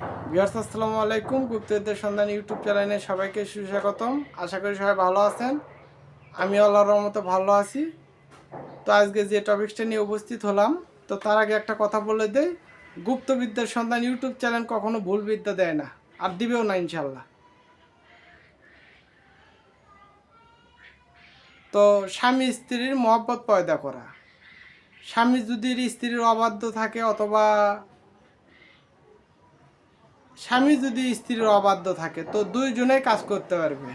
Viewers, আসসালামু আলাইকুম। গুপ্তদের সন্ধান ইউটিউব চ্যানেলে সবাইকে সুস্বাগতম। আশা করি সবাই ভালো আছেন। আমি আল্লাহর রহমতে ভালো আছি। তো আজকে যে টপিকসটা নিয়ে উপস্থিত হলাম, তো তার আগে একটা কথা বলে দেই। গুপ্তবিদ্যার সন্ধান ইউটিউব চ্যানেল কখনো ভুল বিদ্যা দেয় না, আর দিবেও না ইনশাল্লাহ তো স্বামী স্ত্রীর মহব্বত পয়দা করা। স্বামী যদি স্ত্রীর অবাধ্য থাকে অথবা স্বামী যদি স্ত্রীর অবাধ্য থাকে, তো দুইজনেই কাজ করতে পারবে।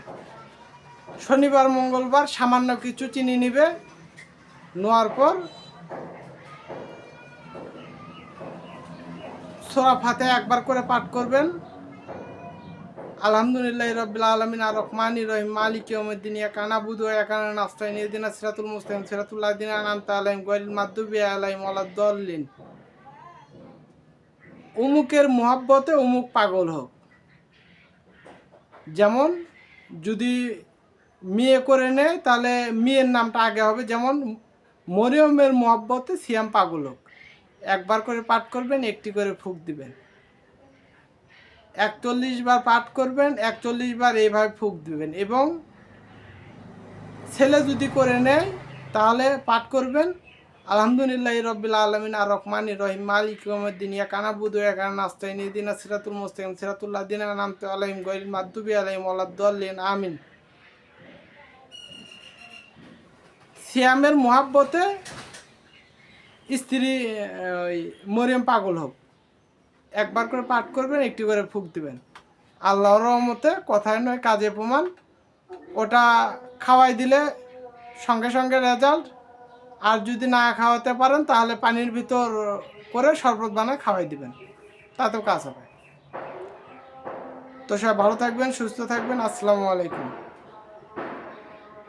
শনিবার, মঙ্গলবার সামান্য কিছু চিনি নিবে, নেওয়ার পর সোরা ফাতে একবার করে পাঠ করবেন। আলহামদুলিল্লাহ রবিল আলমিন, আর রহমান রহিম, মালিক ইয়মুদ্দিন কানা বুধ একানা নাস্তাইন ইদিন সিরাতুল মুস্তাকিম সিরাতুল্লাহ দিন আনামতা আলাইম গরিল মাদ্দুবি আলাইম আলাদ্দল্লিন উমুকের মোহাব্বতে উমুক পাগল হোক। যেমন যদি মেয়ে করে নেয়, তাহলে মেয়ের নামটা আগে হবে। যেমন মরিয়মের মোহাব্বতে সিয়াম পাগল হোক। একবার করে পাঠ করবেন, একটি করে ফুক দিবেন। একচল্লিশ বার পাঠ করবেন, একচল্লিশ বার এইভাবে ফুক দিবেন। এবং ছেলে যদি করে নেয়, তাহলে পাঠ করবেন আলহামদুলিল্লাহ রবিল আলমিন, আর রহমান রহিম, মালিক দিন ইয়া কানা বুধ একানা নাস্তাইন দিন সিরাতুল মুস্তাকিম সিরাতুল্লাহ দিন নাম তো আলাইম গরিল মাদ্দুবি আলাইম আলাদ্দুল্লিন আমিন। সিয়ামের মোহাব্বতে স্ত্রী, ওই মরিয়ম পাগল হোক, একবার করে পাঠ করবেন, একটি করে ফুক দিবেন। আল্লাহর রহমতে কথায় নয়, কাজে প্রমাণ, ওটা খাওয়াই দিলে সঙ্গে সঙ্গে রেজাল্ট আর যদি না খাওয়াতে পারেন, তাহলে পানির ভিতর করে শরবত বানায় খাওয়াই দিবেন। তাতেও কাজ হবে। তো সবাই ভালো থাকবেন, সুস্থ থাকবেন। আসসালামু আলাইকুম।